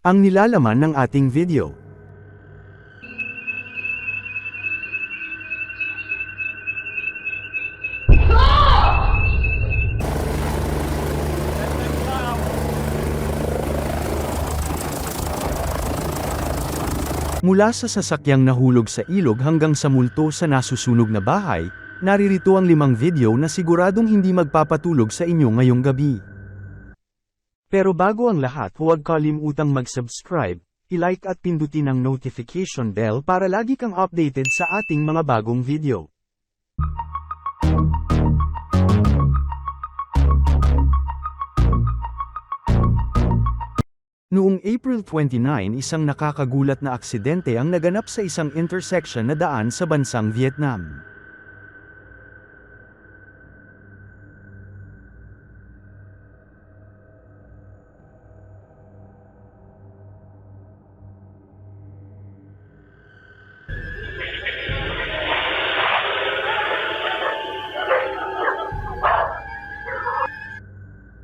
Ang nilalaman ng ating video. Mula sa sasakyang nahulog sa ilog hanggang sa multo sa nasusunog na bahay, naririto ang limang video na siguradong hindi magpapatulog sa inyo ngayong gabi. Pero bago ang lahat huwag kalimutang mag-subscribe, i-like at pindutin ang notification bell para lagi kang updated sa ating mga bagong video. Noong April 29 isang nakakagulat na aksidente ang naganap sa isang intersection na daan sa bansang Vietnam.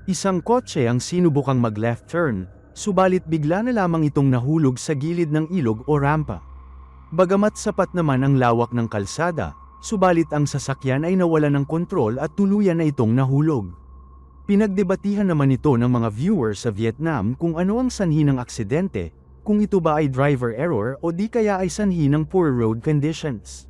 Isang kotse ang sinubukang mag-left turn, subalit bigla na lamang itong nahulog sa gilid ng ilog o rampa. Bagamat sapat naman ang lawak ng kalsada, subalit ang sasakyan ay nawala ng kontrol at tuluyan na itong nahulog. Pinagdebatihan naman ito ng mga viewers sa Vietnam kung ano ang sanhi ng aksidente, kung ito ba ay driver error o di kaya ay sanhi ng poor road conditions.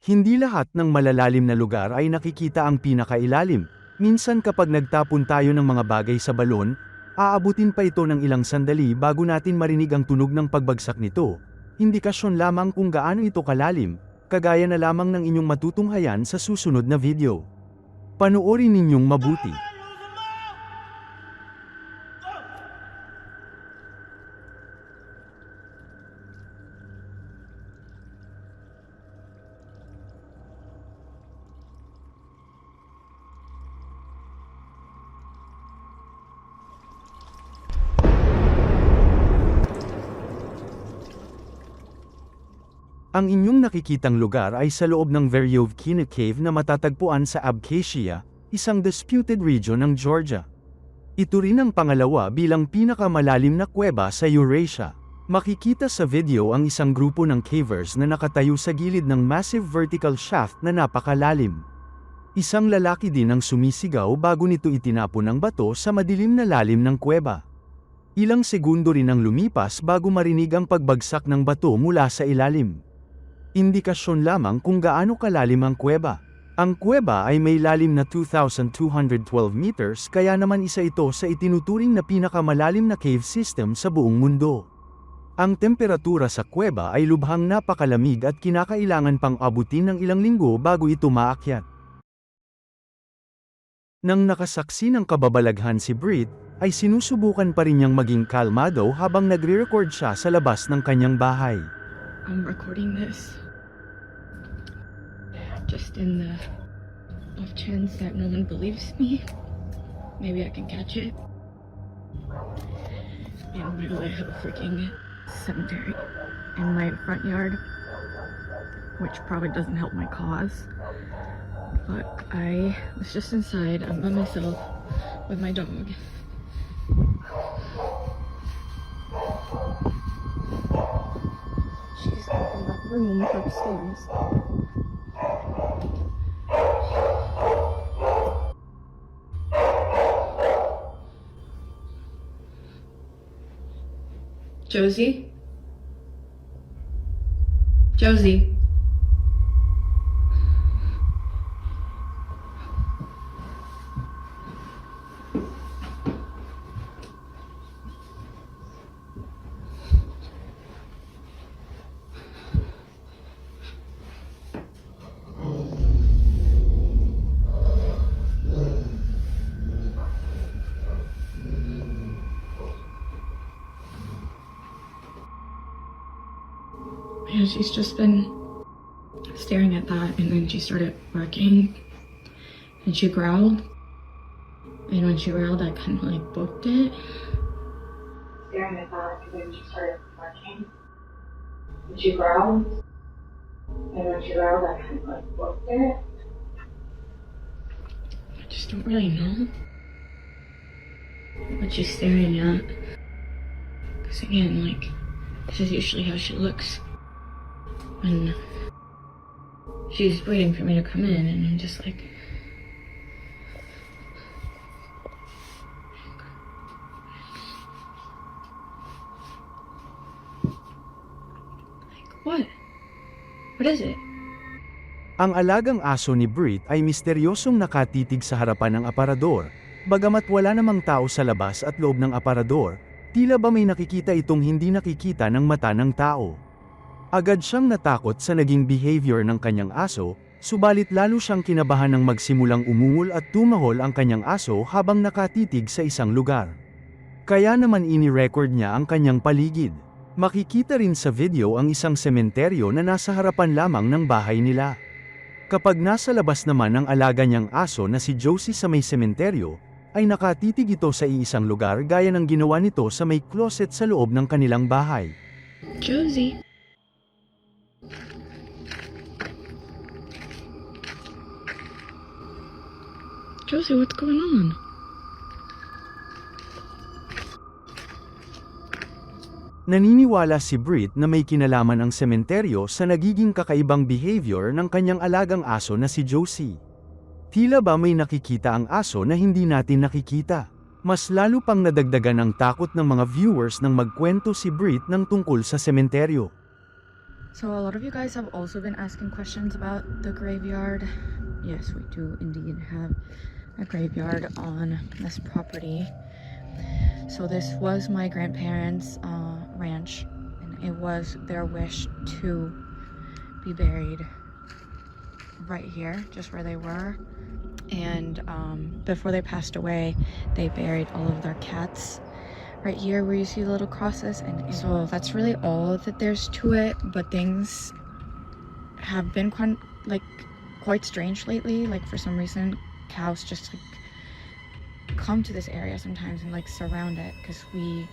Hindi lahat ng malalalim na lugar ay nakikita ang pinakailalim. Minsan kapag nagtapon tayo ng mga bagay sa balon, aabutin pa ito ng ilang sandali bago natin marinig ang tunog ng pagbagsak nito. Indikasyon lamang kung gaano ito kalalim, kagaya na lamang ng inyong matutunghayan sa susunod na video. Panoorin ninyong mabuti. Ang inyong nakikitang lugar ay sa loob ng Veryovkina Cave na matatagpuan sa Abkhazia, isang disputed region ng Georgia. Ito rin ang pangalawa bilang pinakamalalim na kuweba sa Eurasia. Makikita sa video ang isang grupo ng cavers na nakatayo sa gilid ng massive vertical shaft na napakalalim. Isang lalaki din ang sumisigaw bago nito itinapon ng bato sa madilim na lalim ng kuweba. Ilang segundo rin ang lumipas bago marinig ang pagbagsak ng bato mula sa ilalim. Indikasyon lamang kung gaano kalalim ang kuweba. Ang kuweba ay may lalim na 2,212 meters kaya naman isa ito sa itinuturing na pinakamalalim na cave system sa buong mundo. Ang temperatura sa kuweba ay lubhang napakalamig at kinakailangan pang abutin ng ilang linggo bago ito maakyat. Nang nakasaksi ng kababalaghan si Brit, ay sinusubukan pa rin niyang maging kalmado habang nagre-record siya sa labas ng kanyang bahay. I'm recording this just in the off chance that no one believes me. Maybe I can catch it in the middle of a freaking cemetery in my front yard, which probably doesn't help my cause. But I was just inside, I'm by myself with my dog. In that room upstairs. Josie? Josie? Yeah, she's just been staring at that and then she started barking and she growled. And when she growled, I kind of like booked it. Staring at that and then she started barking. And she growled. And when she growled, I kind of like booked it. I just don't really know. what she's staring at. Because again, like, this is usually how she looks when she's waiting for me to come in, and I'm just like, like, what? What is it? Ang alagang aso ni Brit ay misteryosong nakatitig sa harapan ng aparador, bagamat wala namang tao sa labas at loob ng aparador, tila ba may nakikita itong hindi nakikita ng mata ng tao. Agad siyang natakot sa naging behavior ng kanyang aso, subalit lalo siyang kinabahan ng magsimulang umungol at tumahol ang kanyang aso habang nakatitig sa isang lugar. Kaya naman ini-record niya ang kanyang paligid. Makikita rin sa video ang isang sementeryo na nasa harapan lamang ng bahay nila. Kapag nasa labas naman ang alaga niyang aso na si Josie sa may sementeryo, ay nakatitig ito sa iisang lugar gaya ng ginawa nito sa may closet sa loob ng kanilang bahay. Josie. Josie, what's going on? Naniniwala si Brit na may kinalaman ang sementeryo sa nagiging kakaibang behavior ng kanyang alagang aso na si Josie. Tila ba may nakikita ang aso na hindi natin nakikita? Mas lalo pang nadagdagan ang takot ng mga viewers nang magkwento si Brit ng tungkol sa sementeryo. So, a lot of you guys have also been asking questions about the graveyard. Yes, we do indeed have a graveyard on this property. So, this was my grandparents' uh, ranch, and it was their wish to be buried right here, just where they were. And um, before they passed away, they buried all of their cats right here where you see the little crosses and so that's really all that there's to it but things have been quite like quite strange lately like for some reason cows just like come to this area sometimes and like surround it because we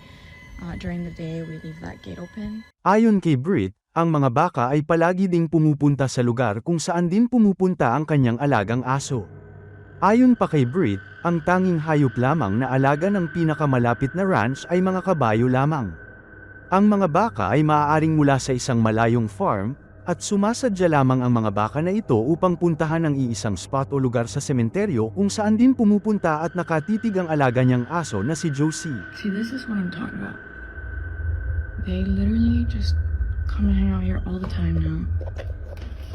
uh, during the day we leave that gate open Ayon kay Brit, ang mga baka ay palagi ding pumupunta sa lugar kung saan din pumupunta ang kanyang alagang aso. Ayon pa kay Brit, ang tanging hayop lamang na alaga ng pinakamalapit na ranch ay mga kabayo lamang. Ang mga baka ay maaaring mula sa isang malayong farm, at sumasadya lamang ang mga baka na ito upang puntahan ang iisang spot o lugar sa sementeryo kung saan din pumupunta at nakatitig ang alaga niyang aso na si Josie. see this is what i'm talking about. They literally just come and hang out here all the time now.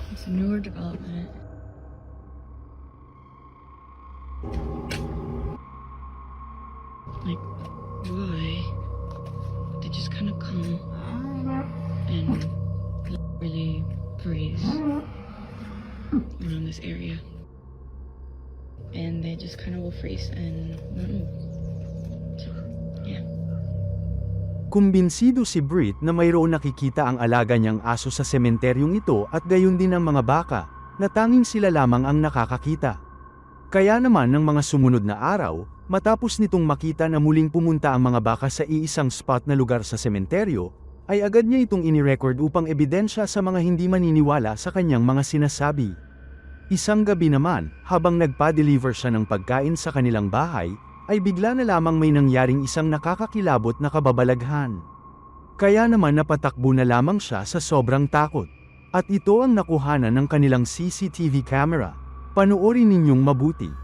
It's a newer development. Like why? They just kind of come and really graze around this area. And they just kind of will freeze and move. So yeah. Kumbinsido si Brit na mayroon nakikita ang alaga niyang aso sa sementeryong ito at gayon din ang mga baka, na tanging sila lamang ang nakakakita. Kaya naman ng mga sumunod na araw, matapos nitong makita na muling pumunta ang mga baka sa iisang spot na lugar sa sementeryo, ay agad niya itong inirecord upang ebidensya sa mga hindi maniniwala sa kanyang mga sinasabi. Isang gabi naman, habang nagpa-deliver siya ng pagkain sa kanilang bahay, ay bigla na lamang may nangyaring isang nakakakilabot na kababalaghan. Kaya naman napatakbo na lamang siya sa sobrang takot. At ito ang nakuhanan ng kanilang CCTV camera. Panoorin ninyong mabuti.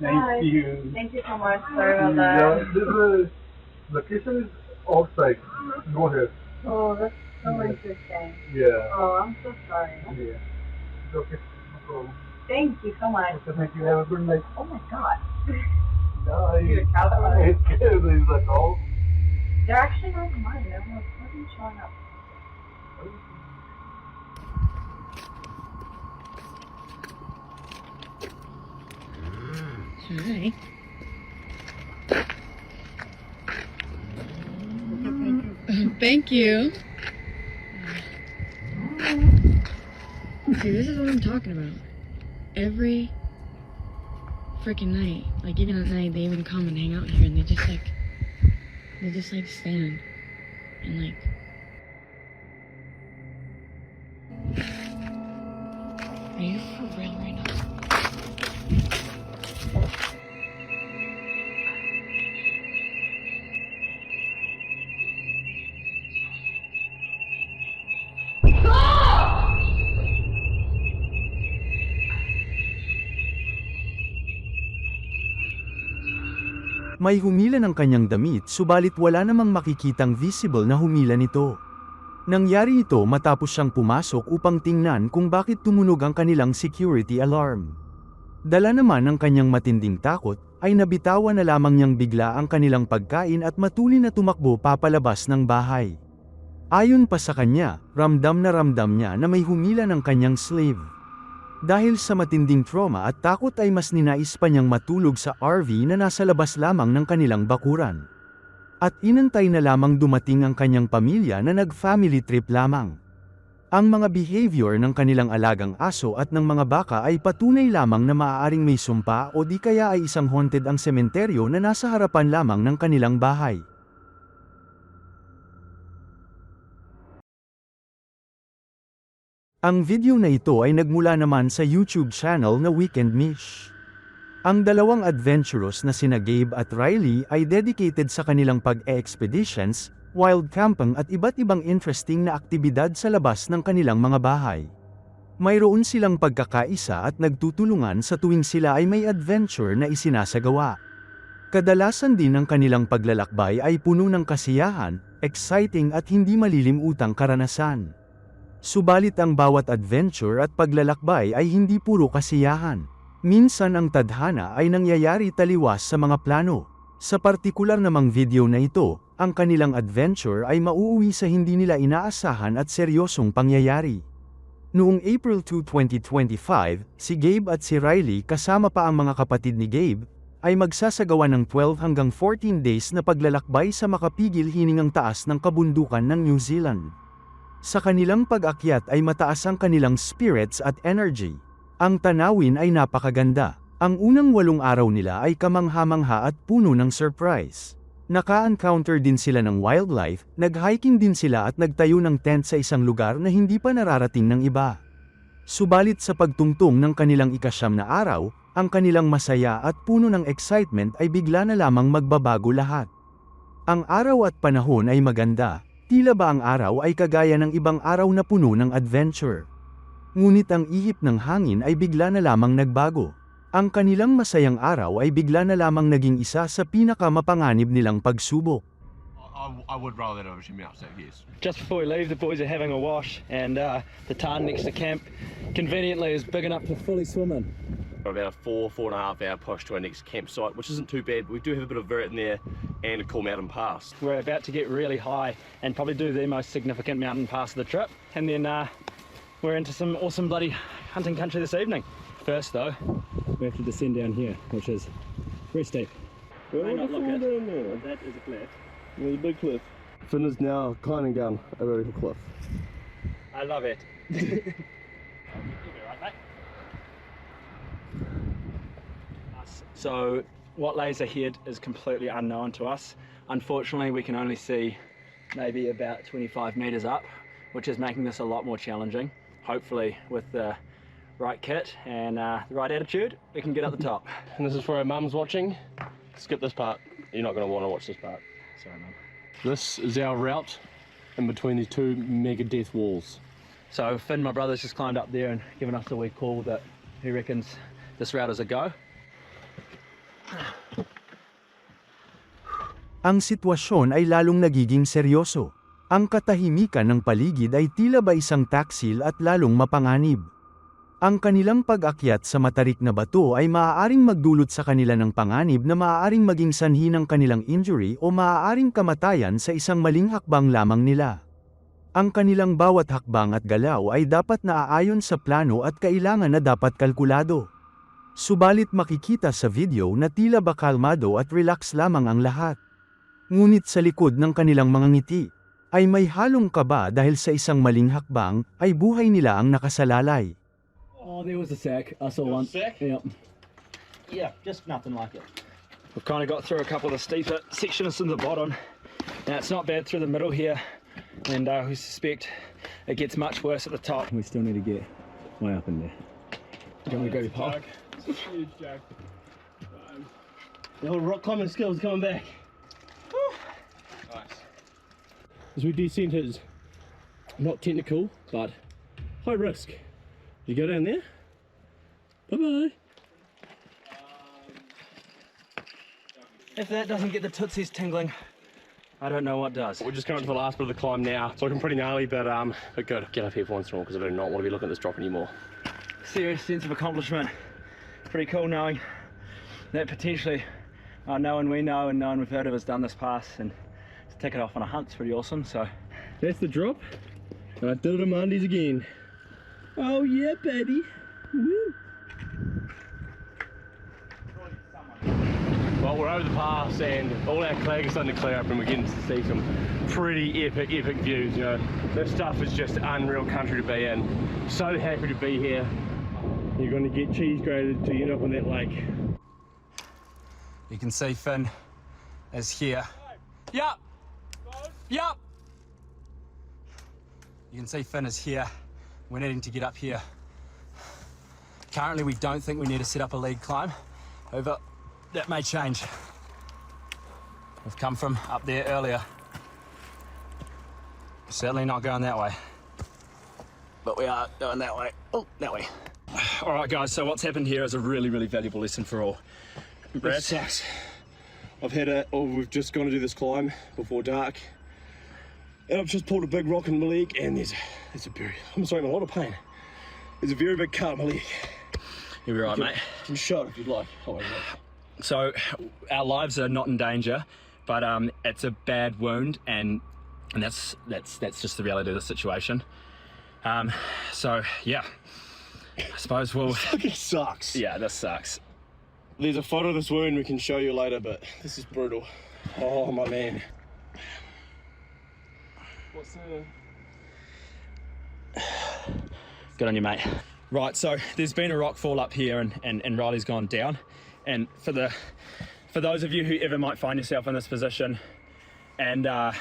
Thank Hi. you. Thank you so much. Sorry about Yeah, this is location is outside. Go ahead. Oh, that's so Yeah. interesting. Yeah. Oh, I'm so sorry. Yeah. It's okay. No problem. Thank you so much. Okay, thank you. Have a good night. Oh my god. No, You're he- traveling. It's good. He's like, oh. They're actually not mine. Fucking showing up. Hi thank you. See this is what i'm talking about. Every freaking night like even at night they even come and hang out here and they just like they just like stand and like May humila ng kanyang damit subalit wala namang makikitang visible na humila nito. Nangyari ito matapos siyang pumasok upang tingnan kung bakit tumunog ang kanilang security alarm. Dala naman ng kanyang matinding takot, ay nabitawan na lamang niyang bigla ang kanilang pagkain at matuli na tumakbo papalabas ng bahay. Ayon pa sa kanya, ramdam na ramdam niya na may humila ng kanyang slave. Dahil sa matinding trauma at takot ay mas ninais pa niyang matulog sa RV na nasa labas lamang ng kanilang bakuran. At inantay na lamang dumating ang kanyang pamilya na nag-family trip lamang. Ang mga behavior ng kanilang alagang aso at ng mga baka ay patunay lamang na maaaring may sumpa o di kaya ay isang haunted ang sementeryo na nasa harapan lamang ng kanilang bahay. Ang video na ito ay nagmula naman sa YouTube channel na Weekend Mish. Ang dalawang adventurous na sina Gabe at Riley ay dedicated sa kanilang pag-expeditions, wild camping at iba't ibang interesting na aktibidad sa labas ng kanilang mga bahay. Mayroon silang pagkakaisa at nagtutulungan sa tuwing sila ay may adventure na isinasagawa. Kadalasan din ang kanilang paglalakbay ay puno ng kasiyahan, exciting at hindi malilimutang karanasan. Subalit ang bawat adventure at paglalakbay ay hindi puro kasiyahan. Minsan ang tadhana ay nangyayari taliwas sa mga plano. Sa partikular namang video na ito, ang kanilang adventure ay mauuwi sa hindi nila inaasahan at seryosong pangyayari. Noong April 2, 2025, si Gabe at si Riley kasama pa ang mga kapatid ni Gabe, ay magsasagawa ng 12 hanggang 14 days na paglalakbay sa makapigil hiningang taas ng kabundukan ng New Zealand. Sa kanilang pag-akyat ay mataas ang kanilang spirits at energy. Ang tanawin ay napakaganda. Ang unang walong araw nila ay kamangha-mangha at puno ng surprise. Naka-encounter din sila ng wildlife, nag-hiking din sila at nagtayo ng tent sa isang lugar na hindi pa nararating ng iba. Subalit sa pagtungtong ng kanilang ikasyam na araw, ang kanilang masaya at puno ng excitement ay bigla na lamang magbabago lahat. Ang araw at panahon ay maganda, Tila ba ang araw ay kagaya ng ibang araw na puno ng adventure. Ngunit ang ihip ng hangin ay bigla na lamang nagbago. Ang kanilang masayang araw ay bigla na lamang naging isa sa pinakamapanganib nilang pagsubok. I, I would roll that over Jimmy upset, yes. Just before we leave, the boys are having a wash, and uh, the tarn next to camp conveniently is big enough to fully swim in. About a four, four and a half hour push to our next campsite, which isn't too bad. We do have a bit of vert in there and a cool mountain pass. We're about to get really high and probably do the most significant mountain pass of the trip, and then uh, we're into some awesome bloody hunting country this evening. First, though, we have to descend down here, which is very steep. May not look it. That is a cliff. There's a big cliff. Finn is now climbing down a vertical cliff. I love it. So, what lays ahead is completely unknown to us. Unfortunately, we can only see maybe about 25 meters up, which is making this a lot more challenging. Hopefully, with the right kit and uh, the right attitude, we can get up the top. And this is for our mums watching. Skip this part. You're not going to want to watch this part. Sorry, mum. This is our route in between these two mega death walls. So, Finn, my brother's just climbed up there and given us a wee call that he reckons this route is a go. Ang sitwasyon ay lalong nagiging seryoso. Ang katahimikan ng paligid ay tila ba isang taksil at lalong mapanganib. Ang kanilang pag-akyat sa matarik na bato ay maaaring magdulot sa kanila ng panganib na maaaring maging sanhi ng kanilang injury o maaaring kamatayan sa isang maling hakbang lamang nila. Ang kanilang bawat hakbang at galaw ay dapat naaayon sa plano at kailangan na dapat kalkulado. Subalit makikita sa video na tila ba kalmado at relax lamang ang lahat. Ngunit sa likod ng kanilang mga ngiti, ay may halong kaba dahil sa isang maling hakbang ay buhay nila ang nakasalalay. Oh, there was a sack. I saw one. sack? Yeah. Yeah, just nothing like it. We've kind of got through a couple of the steeper sections in the bottom. Now it's not bad through the middle here, and uh, we suspect it gets much worse at the top. We still need to get way up in there. Do you want me to grab your pole? huge joke. The old rock climbing skills coming back. Nice. As we descent is not technical, but high risk. You go down there. Bye bye. If that doesn't get the tootsies tingling, I don't know what does. We're just coming to the last bit of the climb now. It's looking pretty gnarly, but um, but good. Get up here for once in a while because I do not want to be looking at this drop anymore. Serious sense of accomplishment. Pretty cool knowing that potentially uh, no one we know and no one we've heard of has done this pass and to take it off on a hunt's pretty awesome. So That's the drop. And I did it on Mondays again. Oh yeah, baby. Woo. Well, we're over the pass and all our clag is starting to clear up and we're getting to see some pretty epic, epic views, you know. This stuff is just unreal country to be in. So happy to be here. You're gonna get cheese grated to end up on that lake. you can see Finn is here. Yup. Yup. You can see Finn is here. We're needing to get up here. Currently, we don't think we need to set up a lead climb. However, that may change. We've come from up there earlier. Certainly not going that way. But we are going that way. Oh, that way. All right, guys, so what's happened here is a really, really valuable lesson for all. Brad? Sucks. I've had a, oh, we've just gone to do this climb before dark. And I've just pulled a big rock in my leg and there's, there's a very, I'm sorry, I'm a lot of pain. There's a very big cut in my leg. You'll be right, You mate. can show if you'd like. Oh. So our lives are not in danger, but um, it's a bad wound, and and that's that's that's just the reality of the situation. Um, so yeah, I suppose we'll. Fucking sucks. Yeah, this sucks. There's a photo of this wound we can show you later, but this is brutal. Oh, my man. What's the... Good on you, mate. Right, so there's been a rock fall up here, and, and, and Riley's gone down. And for the for those of you who ever might find yourself in this position, and uh,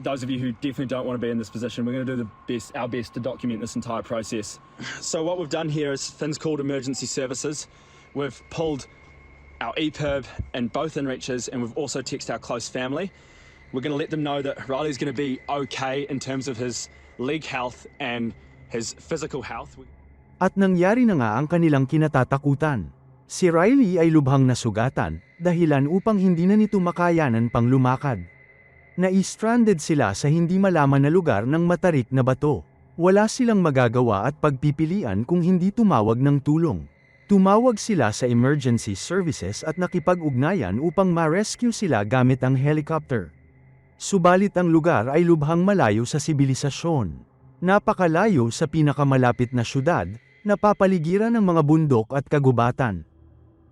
those of you who definitely don't want to be in this position, we're going to do the best, our best to document this entire process. So what we've done here is Finn's called emergency services. We've pulled our EPIRB and both in reaches, and we've also texted our close family. We're going to let them know that Riley's going to be okay in terms of his leg health and his physical health. At nangyari na nga ang kanilang kinatatakutan. Si Riley ay lubhang nasugatan, dahilan upang hindi na nito makayanan pang lumakad. Na-stranded sila sa hindi malaman na lugar ng matarik na bato. Wala silang magagawa at pagpipilian kung hindi tumawag ng tulong. Tumawag sila sa emergency services at nakipag-ugnayan upang ma-rescue sila gamit ang helicopter. Subalit ang lugar ay lubhang malayo sa sibilisasyon. Napakalayo sa pinakamalapit na syudad, napapaligiran ng mga bundok at kagubatan.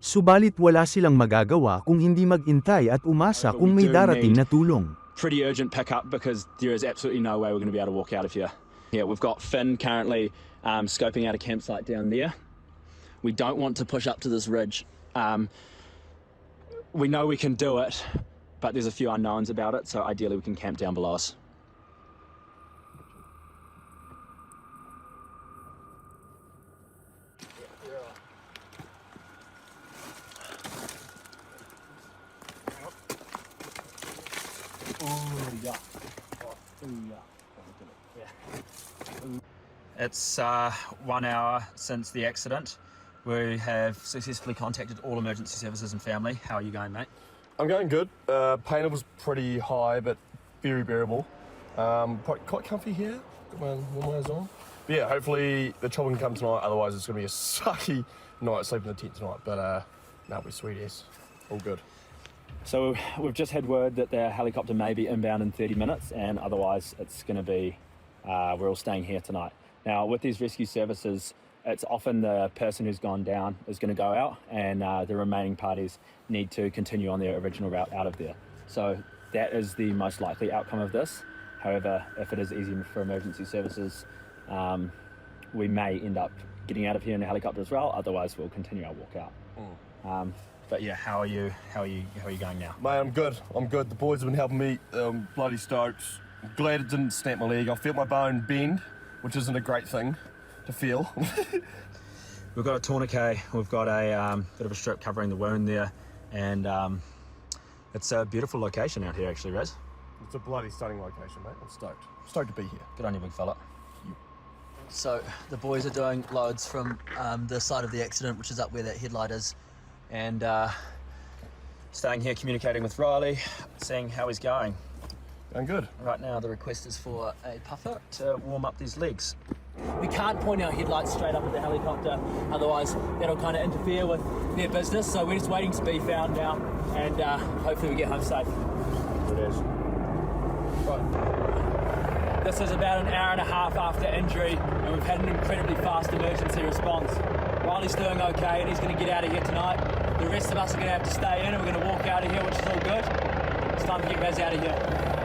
Subalit wala silang magagawa kung hindi mag-intay at umasa kung may darating na tulong. Pretty urgent pickup because there is absolutely no way we're going to be able to walk out of here. Yeah, we've got Finn currently um, scoping out a campsite down there. We don't want to push up to this ridge. Um, we know we can do it, but there's a few unknowns about it, so ideally we can camp down below us. It's uh, one hour since the accident. We have successfully contacted all emergency services and family. How are you going, mate? I'm going good. Uh, pain was pretty high, but very bearable. Um, quite, quite comfy here. Got my on. But yeah, hopefully the trouble can come tonight. Otherwise, it's going to be a sucky night sleeping in the tent tonight. But uh, now we're sweet. All good. So we've just had word that the helicopter may be inbound in 30 minutes, and otherwise it's going to be uh, we're all staying here tonight. Now with these rescue services, it's often the person who's gone down is going to go out, and uh, the remaining parties need to continue on their original route out of there. So that is the most likely outcome of this. However, if it is easy for emergency services, um, we may end up getting out of here in a helicopter as well. Otherwise, we'll continue our walk out. Um, but yeah, how are you? How are you? How are you going now? Mate, I'm good. I'm good. The boys have been helping me. Um, bloody stoked. I'm glad it didn't snap my leg. I felt my bone bend, which isn't a great thing to feel. We've got a tourniquet. We've got a um, bit of a strip covering the wound there, and um, it's a beautiful location out here, actually, Rez. it's a bloody stunning location, mate. I'm stoked. stoked to be here. Good on you, big fella. So the boys are doing loads from um, the side of the accident, which is up where that headlight is, and uh, staying here, communicating with Riley, seeing how he's going. Going good. Right now, the request is for a puffer to warm up these legs. We can't point our headlights straight up at the helicopter, otherwise that'll kind of interfere with their business. So we're just waiting to be found now, and uh, hopefully we get home safe. It is. Right. This is about an hour and a half after injury, and we've had an incredibly fast emergency response. Riley's doing okay, and he's going to get out of here tonight. The rest of us are going to have to stay in, and we're going to walk out of here, which is all good. It's time to get Raz out of here.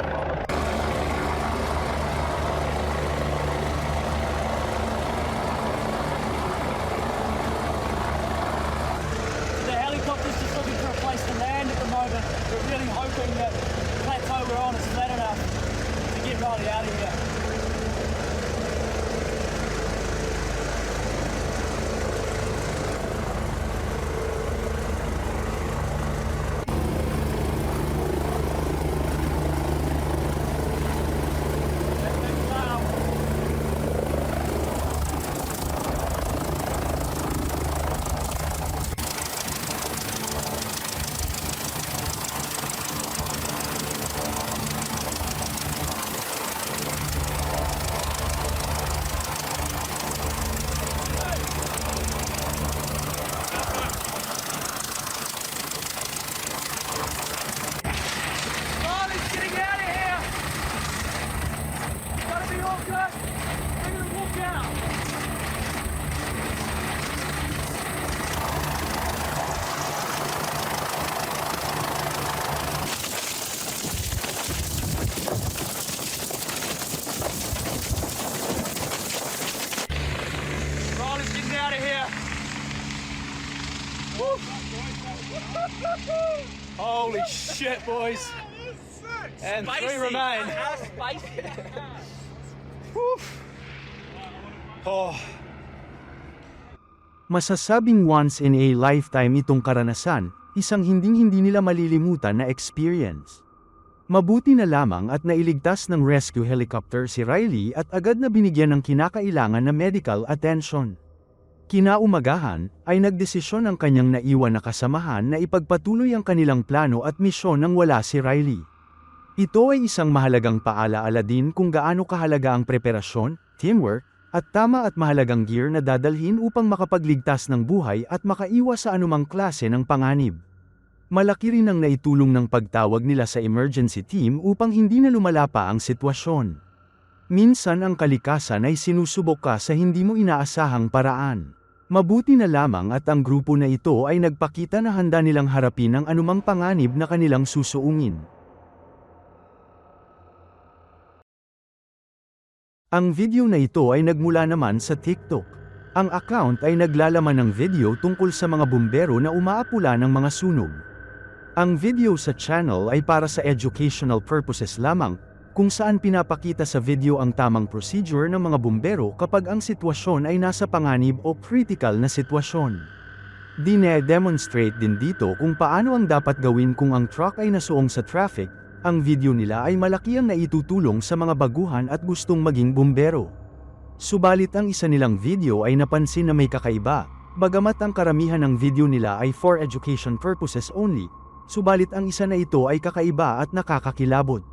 Shit, boys. And three remain. Woo. Oh. Masasabing once in a lifetime itong karanasan, isang hinding-hindi nila malilimutan na experience. Mabuti na lamang at nailigtas ng rescue helicopter si Riley at agad na binigyan ng kinakailangan na medical attention. Kinaumagahan, ay nagdesisyon ang kanyang naiwan na kasamahan na ipagpatuloy ang kanilang plano at misyon nang wala si Riley. Ito ay isang mahalagang paalaala din kung gaano kahalaga ang preparasyon, teamwork, at tama at mahalagang gear na dadalhin upang makapagligtas ng buhay at makaiwas sa anumang klase ng panganib. Malaki rin ang naitulong ng pagtawag nila sa emergency team upang hindi na lumala pa ang sitwasyon. Minsan ang kalikasan ay sinusubok ka sa hindi mo inaasahang paraan. Mabuti na lamang at ang grupo na ito ay nagpakita na handa nilang harapin ang anumang panganib na kanilang susuungin. Ang video na ito ay nagmula naman sa TikTok. Ang account ay naglalaman ng video tungkol sa mga bumbero na umaapula ng mga sunog. Ang video sa channel ay para sa educational purposes lamang, kung saan pinapakita sa video ang tamang procedure ng mga bumbero kapag ang sitwasyon ay nasa panganib o critical na sitwasyon. Dine-demonstrate din dito kung paano ang dapat gawin kung ang truck ay nasuong sa traffic, ang video nila ay malaki ang naitutulong sa mga baguhan at gustong maging bumbero. Subalit ang isa nilang video ay napansin na may kakaiba, bagamat ang karamihan ng video nila ay for education purposes only, subalit ang isa na ito ay kakaiba at nakakakilabot.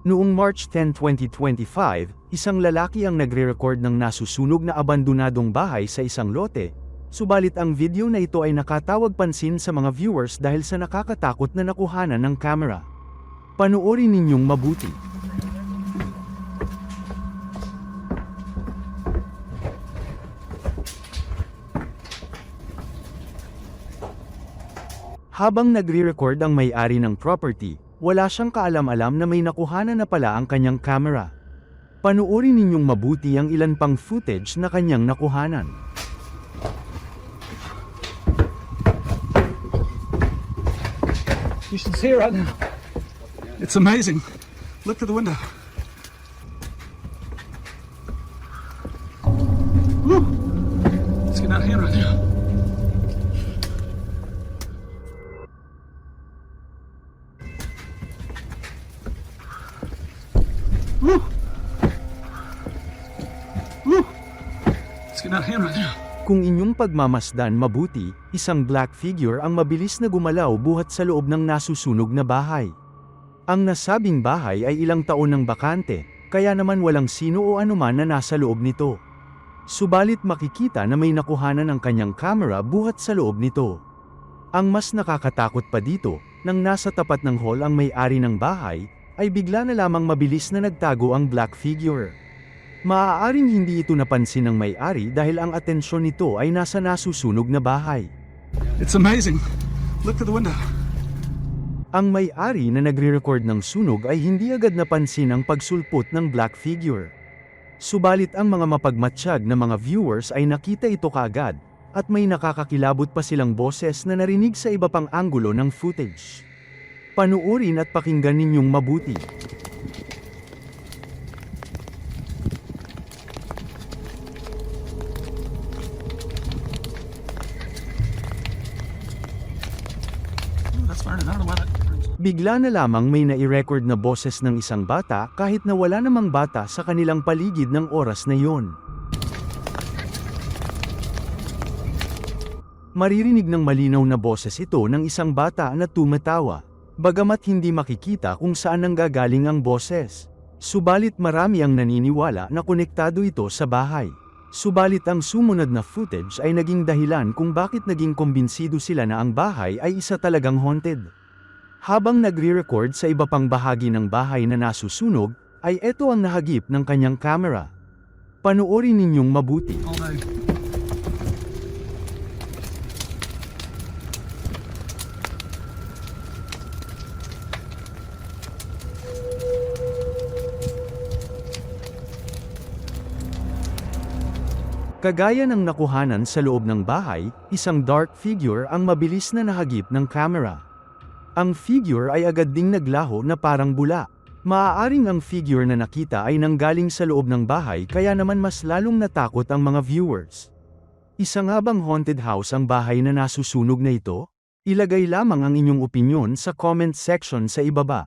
Noong March 10, 2025, isang lalaki ang nagre-record ng nasusunog na abandonadong bahay sa isang lote, subalit ang video na ito ay nakatawag pansin sa mga viewers dahil sa nakakatakot na nakuhanan ng camera. Panoorin ninyong mabuti. Habang nagre-record ang may-ari ng property, wala siyang kaalam-alam na may nakuhanan na pala ang kanyang camera. Panuorin ninyong mabuti ang ilan pang footage na kanyang nakuhanan. You should see it right now. It's amazing. Look through the window. Woo! Woo! It's getting out of hand right now. Kung inyong pagmamasdan mabuti, isang black figure ang mabilis na gumalaw buhat sa loob ng nasusunog na bahay. Ang nasabing bahay ay ilang taon ng bakante, kaya naman walang sino o anuman na nasa loob nito. Subalit makikita na may nakuhanan ang kanyang camera buhat sa loob nito. Ang mas nakakatakot pa dito, nang nasa tapat ng hall ang may-ari ng bahay, ay bigla na lamang mabilis na nagtago ang black figure. Maaaring hindi ito napansin ng may-ari dahil ang atensyon nito ay nasa nasusunog na bahay. It's amazing. Look at the window. Ang may-ari na nagre-record ng sunog ay hindi agad napansin ang pagsulpot ng black figure. Subalit ang mga mapagmatsyag na mga viewers ay nakita ito kaagad, at may nakakakilabot pa silang boses na narinig sa iba pang anggulo ng footage. Panuorin at pakinggan ninyong mabuti. Bigla na lamang may nai-record na boses ng isang bata kahit na wala namang bata sa kanilang paligid ng oras na yon. Maririnig ng malinaw na boses ito ng isang bata na tumatawa, bagamat hindi makikita kung saan nanggagaling ang boses. Subalit marami ang naniniwala na konektado ito sa bahay. Subalit ang sumunod na footage ay naging dahilan kung bakit naging kumbinsido sila na ang bahay ay isa talagang haunted. Habang nagre-record sa iba pang bahagi ng bahay na nasusunog, ay eto ang nahagip ng kanyang camera. Panoorin ninyong mabuti. All Kagaya ng nakuhanan sa loob ng bahay, isang dark figure ang mabilis na nahagip ng camera. Ang figure ay agad ding naglaho na parang bula. Maaaring ang figure na nakita ay nanggaling sa loob ng bahay kaya naman mas lalong natakot ang mga viewers. Isa nga bang haunted house ang bahay na nasusunog na ito? Ilagay lamang ang inyong opinyon sa comment section sa ibaba.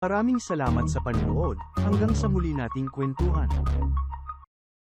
Maraming salamat sa panonood, hanggang sa muli nating kwentuhan.